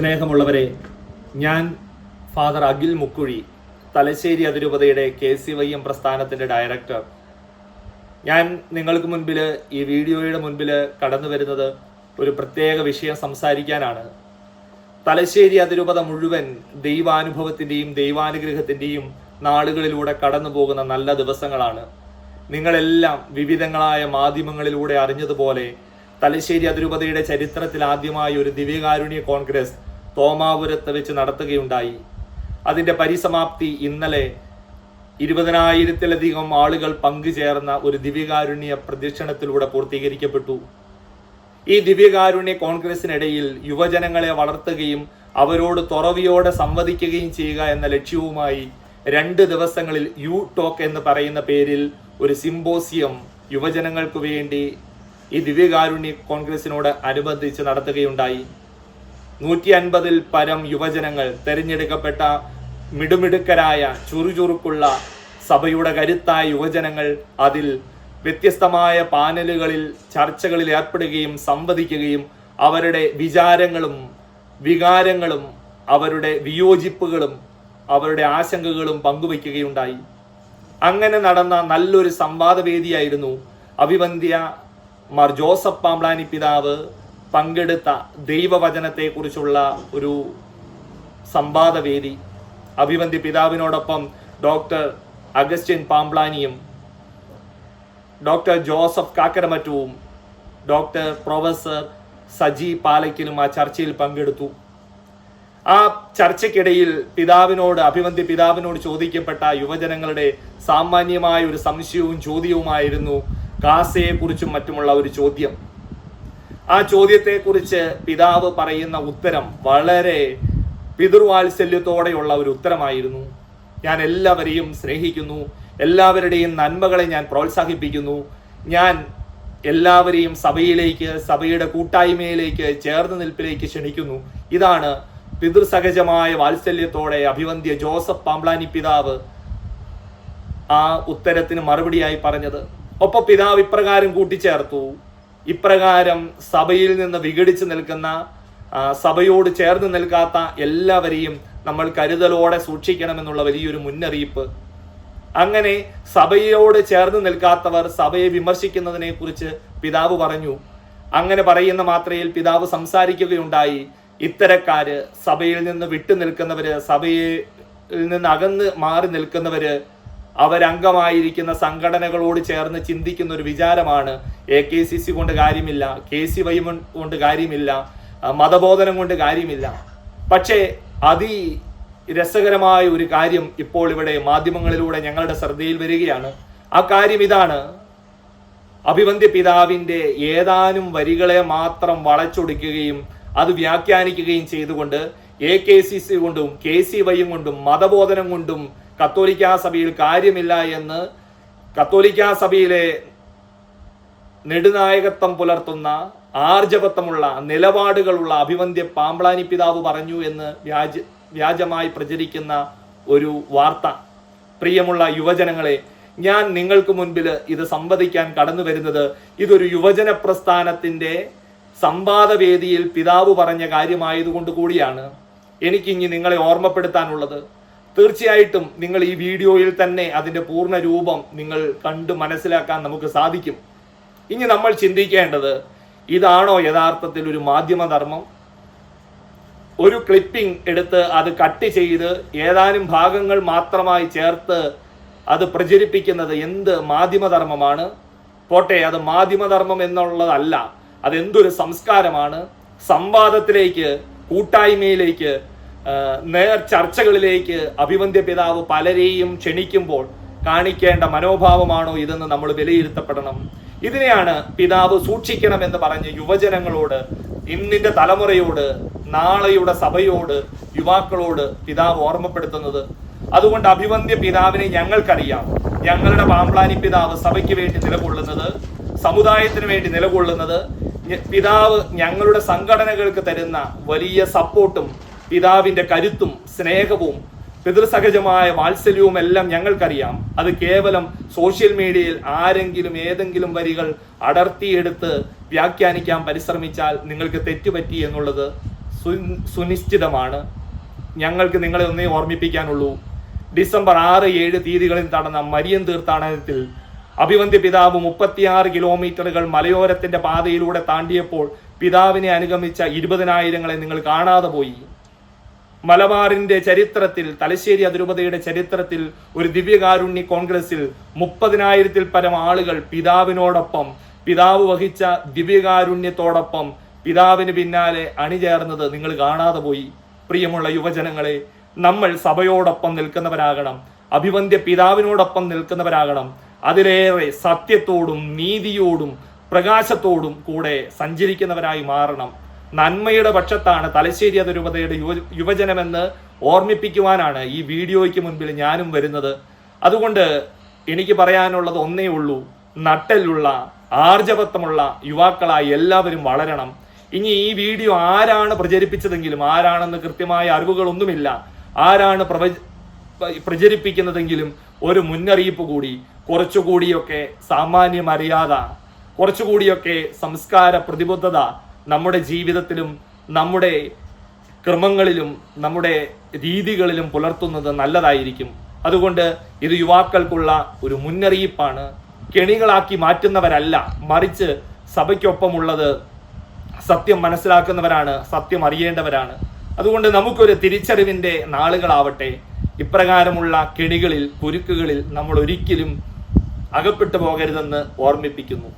സ്നേഹമുള്ളവരെ ഞാൻ ഫാദർ അഖിൽ മുക്കുഴി തലശ്ശേരി അതിരൂപതയുടെ കെ സി വൈ എം പ്രസ്ഥാനത്തിന്റെ ഡയറക്ടർ. ഞാൻ നിങ്ങൾക്ക് മുൻപിൽ ഈ വീഡിയോയുടെ മുൻപിൽ കടന്നു വരുന്നത് ഒരു പ്രത്യേക വിഷയം സംസാരിക്കാനാണ്. തലശ്ശേരി അതിരൂപത മുഴുവൻ ദൈവാനുഭവത്തിന്റെയും ദൈവാനുഗ്രഹത്തിന്റെയും നാളുകളിലൂടെ കടന്നു പോകുന്ന നല്ല ദിവസങ്ങളാണ്. നിങ്ങളെല്ലാം വിവിധങ്ങളായ മാധ്യമങ്ങളിലൂടെ അറിഞ്ഞതുപോലെ തലശ്ശേരി അതിരൂപതയുടെ ചരിത്രത്തിൽ ആദ്യമായി ഒരു ദിവ്യകാരുണ്യ കോൺഗ്രസ് തോമാപുരത്ത് വെച്ച് നടത്തുകയുണ്ടായി. അതിന്റെ പരിസമാപ്തി ഇന്നലെ ഇരുപതിനായിരത്തിലധികം ആളുകൾ പങ്കുചേർന്ന ഒരു ദിവ്യകാരുണ്യ പ്രദക്ഷിണത്തിലൂടെ പൂർത്തീകരിക്കപ്പെട്ടു. ഈ ദിവ്യകാരുണ്യ കോൺഗ്രസിനിടയിൽ യുവജനങ്ങളെ വളർത്തുകയും അവരോട് തുറവിയോടെ സംവദിക്കുകയും ചെയ്യുക എന്ന ലക്ഷ്യവുമായി രണ്ട് ദിവസങ്ങളിൽ യു ടോക്ക് എന്ന് പറയുന്ന പേരിൽ ഒരു സിംബോസിയം യുവജനങ്ങൾക്ക് വേണ്ടി ഈ ദിവ്യകാരുണ്യ കോൺഗ്രസിനോട് അനുബന്ധിച്ച് നടത്തുകയുണ്ടായി. നൂറ്റി അൻപതിൽ പരം യുവജനങ്ങൾ തെരഞ്ഞെടുക്കപ്പെട്ട മിടുമിടുക്കരായ ചുറുചുറുക്കുള്ള സഭയുടെ കരുത്തായ യുവജനങ്ങൾ അതിൽ വ്യത്യസ്തമായ പാനലുകളിൽ ചർച്ചകളിൽ ഏർപ്പെടുകയും സംവദിക്കുകയും അവരുടെ വിചാരങ്ങളും വികാരങ്ങളും അവരുടെ വിയോജിപ്പുകളും അവരുടെ ആശങ്കകളും പങ്കുവയ്ക്കുകയുണ്ടായി. അങ്ങനെ നടന്ന നല്ലൊരു സംവാദവേദിയായിരുന്നു അഭിവന്ധ്യ മാർ ജോസഫ് പാംബ്ലാനി പിതാവ് പങ്കെടുത്ത ദൈവവചനത്തെക്കുറിച്ചുള്ള ഒരു സംവാദവേദി അഭിവന്തി പിതാവിനോടൊപ്പം ഡോക്ടർ അഗസ്റ്റിൻ പാംബ്ലാനിയും ഡോക്ടർ ജോസഫ് കാക്കരമറ്റവും ഡോക്ടർ പ്രൊഫസർ സജി പാലയ്ക്കലും ആ ചർച്ചയിൽ പങ്കെടുത്തു. ആ ചർച്ചയ്ക്കിടയിൽ പിതാവിനോട് അഭിവന്തി പിതാവിനോട് ചോദിക്കപ്പെട്ട യുവജനങ്ങളുടെ സാമാന്യമായ ഒരു സംശയവും ചോദ്യവുമായിരുന്നു കാസയെക്കുറിച്ചും മറ്റുമുള്ള ഒരു ചോദ്യം. ആ ചോദ്യത്തെക്കുറിച്ച് പിതാവ് പറയുന്ന ഉത്തരം വളരെ പിതൃവാത്സല്യത്തോടെയുള്ള ഒരു ഉത്തരമായിരുന്നു. ഞാൻ എല്ലാവരെയും സ്നേഹിക്കുന്നു. എല്ലാവരുടെയും നന്മകളെ ഞാൻ പ്രോത്സാഹിപ്പിക്കുന്നു. ഞാൻ എല്ലാവരെയും സഭയിലേക്ക് സഭയുടെ കൂട്ടായ്മയിലേക്ക് ചേർന്ന് നിൽപ്പിലേക്ക് ക്ഷണിക്കുന്നു. ഇതാണ് പിതൃസഹജമായ വാത്സല്യത്തോടെ അഭിവന്ധ്യ ജോസഫ് പാംബ്ലാനി പിതാവ് ആ ഉത്തരത്തിന് മറുപടിയായി പറഞ്ഞത്. ഒപ്പം പിതാവ് ഇപ്രകാരം കൂട്ടിച്ചേർത്തു. ഇപ്രകാരം സഭയിൽ നിന്ന് വിഘടിച്ച് നിൽക്കുന്ന സഭയോട് ചേർന്ന് നിൽക്കാത്ത എല്ലാവരെയും നമ്മൾ കരുതലോടെ സൂക്ഷിക്കണമെന്നുള്ള വലിയൊരു മുന്നറിയിപ്പ്. അങ്ങനെ സഭയോട് ചേർന്ന് നിൽക്കാത്തവർ സഭയെ വിമർശിക്കുന്നതിനെ കുറിച്ച് പിതാവ് പറഞ്ഞു. അങ്ങനെ പറയുന്ന മാത്രയിൽ പിതാവ് സംസാരിക്കുകയുണ്ടായി. ഇത്തരക്കാര് സഭയിൽ നിന്ന് വിട്ടു നിൽക്കുന്നവര് സഭയിൽ നിന്ന് അകന്ന് മാറി നിൽക്കുന്നവര് അവരംഗമായിരിക്കുന്ന സംഘടനകളോട് ചേർന്ന് ചിന്തിക്കുന്ന ഒരു വിചാരമാണ് എ കെ സി സി കൊണ്ട് കാര്യമില്ല കെ സി വൈ കൊണ്ട് കാര്യമില്ല മതബോധനം കൊണ്ട് കാര്യമില്ല. പക്ഷേ അതി രസകരമായ ഒരു കാര്യം ഇപ്പോൾ ഇവിടെ മാധ്യമങ്ങളിലൂടെ ഞങ്ങളുടെ ശ്രദ്ധയിൽ വരികയാണ്. ആ കാര്യം ഇതാണ്. അഭിവന്ധ്യ പിതാവിന്റെ ഏതാനും വരികളെ മാത്രം വളച്ചൊടിക്കുകയും അത് വ്യാഖ്യാനിക്കുകയും ചെയ്തുകൊണ്ട് എ കെ സി സി കൊണ്ടും കെ സി വൈയും കൊണ്ടും മതബോധനം കൊണ്ടും കത്തോലിക്കാ സഭയിൽ കാര്യമില്ല എന്ന് കത്തോലിക്കാ സഭയിലെ നെടുനായകത്വം പുലർത്തുന്ന ആർജവത്വമുള്ള നിലപാടുകളുള്ള അഭിവന്ദ്യ പാമ്പ്ളാനി പിതാവ് പറഞ്ഞു എന്ന് വ്യാജ വ്യാജമായി പ്രചരിക്കുന്ന ഒരു വാർത്ത. പ്രിയമുള്ള യുവജനങ്ങളെ ഞാൻ നിങ്ങൾക്ക് മുൻപിൽ ഇത് സംവദിക്കാൻ കടന്നു വരുന്നത് ഇതൊരു യുവജന പ്രസ്ഥാനത്തിന്റെ സംവാദവേദിയിൽ പിതാവ് പറഞ്ഞ കാര്യമായതുകൊണ്ട് കൂടിയാണ്. എനിക്കിനി നിങ്ങളെ ഓർമ്മപ്പെടുത്താനുള്ളത്. തീർച്ചയായിട്ടും നിങ്ങൾ ഈ വീഡിയോയിൽ തന്നെ അതിന്റെ പൂർണ രൂപം നിങ്ങൾ കണ്ട് മനസ്സിലാക്കാൻ നമുക്ക് സാധിക്കും. ഇനി നമ്മൾ ചിന്തിക്കേണ്ടത് ഇതാണോ യഥാർത്ഥത്തിൽ ഒരു മാധ്യമധർമ്മം? ഒരു ക്ലിപ്പിംഗ് എടുത്ത് അത് കട്ട് ചെയ്ത് ഏതാനും ഭാഗങ്ങൾ മാത്രമായി ചേർത്ത് അത് പ്രചരിപ്പിക്കുന്നത് എന്ത് മാധ്യമധർമ്മമാണ്? പോട്ടെ അത് മാധ്യമധർമ്മം എന്നുള്ളതല്ല. അതെന്തൊരു സംസ്കാരമാണ്? സംവാദത്തിലേക്ക് കൂട്ടായ്മയിലേക്ക് നേർ ചർച്ചകളിലേക്ക് അഭിവന്ധ്യ പിതാവ് പലരെയും ക്ഷണിക്കുമ്പോൾ കാണിക്കേണ്ട മനോഭാവമാണോ ഇതെന്ന് നമ്മൾ വിലയിരുത്തപ്പെടണം. ഇതിനെയാണ് പിതാവ് സൂക്ഷിക്കണമെന്ന് പറഞ്ഞ് യുവജനങ്ങളോട് ഇന്നിന്റെ തലമുറയോട് നാളെയുടെ സഭയോട് യുവാക്കളോട് പിതാവ് ഓർമ്മപ്പെടുത്തുന്നത്. അതുകൊണ്ട് അഭിവന്ധ്യ പിതാവിനെ ഞങ്ങൾക്കറിയാം. ഞങ്ങളുടെ പാമ്പ്ലാനി പിതാവ് സഭയ്ക്ക് വേണ്ടി നിലകൊള്ളുന്നത് സമുദായത്തിന് വേണ്ടി നിലകൊള്ളുന്നത് പിതാവ് ഞങ്ങളുടെ സംഘടനകൾക്ക് തരുന്ന വലിയ സപ്പോർട്ടും പിതാവിന്റെ കരുത്തും സ്നേഹവും പിതൃസഹജമായ വാത്സല്യവും എല്ലാം ഞങ്ങൾക്കറിയാം. അത് കേവലം സോഷ്യൽ മീഡിയയിൽ ആരെങ്കിലും ഏതെങ്കിലും വരികൾ അടർത്തിയെടുത്ത് വ്യാഖ്യാനിക്കാൻ പരിശ്രമിച്ചാൽ നിങ്ങൾക്ക് തെറ്റുപറ്റി എന്നുള്ളത് സുനിശ്ചിതമാണ്. ഞങ്ങൾക്ക് നിങ്ങളെ ഒന്നേ ഓർമ്മിപ്പിക്കാനുള്ളൂ. ഡിസംബർ ആറ് ഏഴ് തീയതികളിൽ നടന്ന മരിയൻ തീർത്ഥാടനത്തിൽ അഭിവന്ധ്യ പിതാവ് മുപ്പത്തിയാറ് കിലോമീറ്ററുകൾ മലയോരത്തിന്റെ പാതയിലൂടെ താണ്ടിയപ്പോൾ പിതാവിനെ അനുഗമിച്ച ഇരുപതിനായിരങ്ങളെ നിങ്ങൾ കാണാതെ പോയി. മലബാറിന്റെ ചരിത്രത്തിൽ തലശ്ശേരി അതിരൂപതയുടെ ചരിത്രത്തിൽ ഒരു ദിവ്യകാരുണ്യ കോൺഗ്രസിൽ മുപ്പതിനായിരത്തിൽ പരം ആളുകൾ പിതാവിനോടൊപ്പം പിതാവ് വഹിച്ച ദിവ്യകാരുണ്യത്തോടൊപ്പം പിതാവിന് പിന്നാലെ അണിചേർന്നത് നിങ്ങൾ കാണാതെ പോയി. പ്രിയമുള്ള യുവജനങ്ങളെ നമ്മൾ സഭയോടൊപ്പം നിൽക്കുന്നവരാകണം അഭിവന്ധ്യ പിതാവിനോടൊപ്പം നിൽക്കുന്നവരാകണം. അതിലേറെ സത്യത്തോടും നീതിയോടും പ്രകാശത്തോടും കൂടെ സഞ്ചരിക്കുന്നവരായി മാറണം. നന്മയുടെ പക്ഷത്താണ് തലശ്ശേരി അതിരൂപതയുടെ യുവ യുവജനമെന്ന് ഓർമ്മിപ്പിക്കുവാനാണ് ഈ വീഡിയോയ്ക്ക് മുൻപിൽ ഞാനും വരുന്നത്. അതുകൊണ്ട് എനിക്ക് പറയാനുള്ളത് ഒന്നേ ഉള്ളൂ. നട്ടലുള്ള ആർജവത്വമുള്ള യുവാക്കളായി എല്ലാവരും വളരണം. ഇനി ഈ വീഡിയോ ആരാണ് പ്രചരിപ്പിച്ചതെങ്കിലും ആരാണെന്ന് കൃത്യമായ അറിവുകളൊന്നുമില്ല. ആരാണ് പ്രവ പ്രചരിപ്പിക്കുന്നതെങ്കിലും ഒരു മുന്നറിയിപ്പ് കൂടി കുറച്ചുകൂടിയൊക്കെ സാമാന്യ മര്യാദ കുറച്ചുകൂടിയൊക്കെ സംസ്കാര പ്രതിബദ്ധത നമ്മുടെ ജീവിതത്തിലും നമ്മുടെ ക്രമങ്ങളിലും നമ്മുടെ രീതികളിലും പുലർത്തുന്നത് നല്ലതായിരിക്കും. അതുകൊണ്ട് ഇത് യുവാക്കൾക്കുള്ള ഒരു മുന്നറിയിപ്പാണ്. കെണികളാക്കി മാറ്റുന്നവരല്ല മറിച്ച് സഭയ്ക്കൊപ്പമുള്ളത് സത്യം മനസ്സിലാക്കുന്നവരാണ് സത്യം അറിയേണ്ടവരാണ്. അതുകൊണ്ട് നമുക്കൊരു തിരിച്ചറിവിന്റെ നാളുകളാവട്ടെ. ഇപ്രകാരമുള്ള കെണികളിൽ കുരുക്കുകളിൽ നമ്മൾ ഒരിക്കലും അകപ്പെട്ടു പോകരുതെന്ന് ഓർമ്മിപ്പിക്കുന്നു.